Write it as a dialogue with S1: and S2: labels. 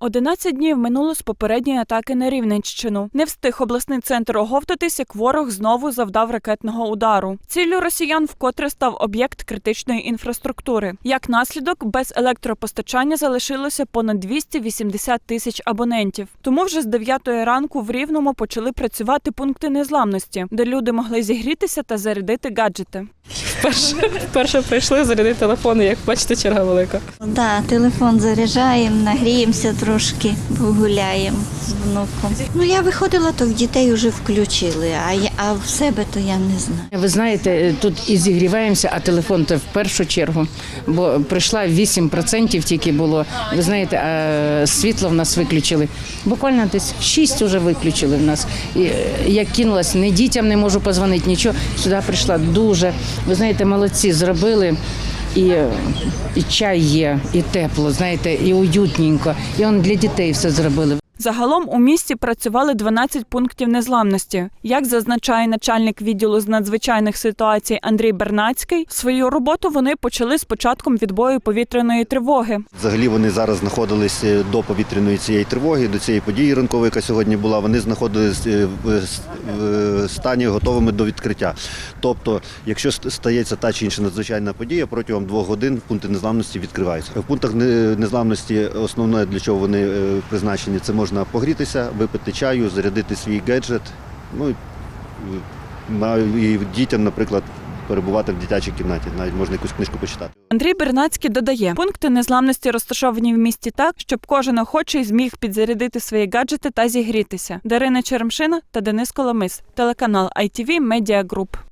S1: 11 днів минуло з попередньої атаки на Рівненщину. Не встиг обласний центр оговтатись, як ворог знову завдав ракетного удару. Ціллю росіян вкотре став об'єкт критичної інфраструктури. Як наслідок, без електропостачання залишилося понад 280 тисяч абонентів. Тому вже з 9 ранку в Рівному почали працювати пункти незламності, де люди могли зігрітися та зарядити гаджети.
S2: Вперше, вперше прийшли зарядити телефон, і як бачите, черга велика.
S3: Да, телефон заряджаємо, нагріємося трошки, погуляємо з внуком. Ну я виходила, то в дітей вже включили, а я а в себе то я не знаю.
S4: Ви знаєте, тут і зігріваємося, а телефон то в першу чергу. Бо прийшла 8% тільки було. Ви знаєте, а світло в нас виключили. Буквально десь 6 вже виключили в нас. І е, як кинулась, ні дітям не можу позвонити, нічого. Сюди прийшла дуже. Ви знаєте, молодці зробили. І, і чай є, і тепло, знаєте, і уютненько. І он для дітей все зробили.
S1: Загалом у місті працювали 12 пунктів незламності. Як зазначає начальник відділу з надзвичайних ситуацій Андрій Бернацький, свою роботу вони почали з початком відбою повітряної тривоги.
S5: Взагалі вони зараз знаходились е, до повітряної цієї тривоги, до цієї події ранкової, яка сьогодні була. Вони знаходились е, в стані готовими до відкриття. Тобто, якщо стається та чи інша надзвичайна подія, протягом двох годин пункти незламності відкриваються. В пунктах незламності основне для чого вони е, призначені, це можна погрітися, випити чаю, зарядити свій гаджет. Ну і дітям, наприклад, перебувати в дитячій кімнаті, навіть можна якусь книжку почитати.
S1: Андрій Бернацький додає, пункти незламності розташовані в місті так, щоб кожен охочий зміг підзарядити свої гаджети та зігрітися. Дарина Черемшина та Денис Коломис, телеканал ITV Media Group.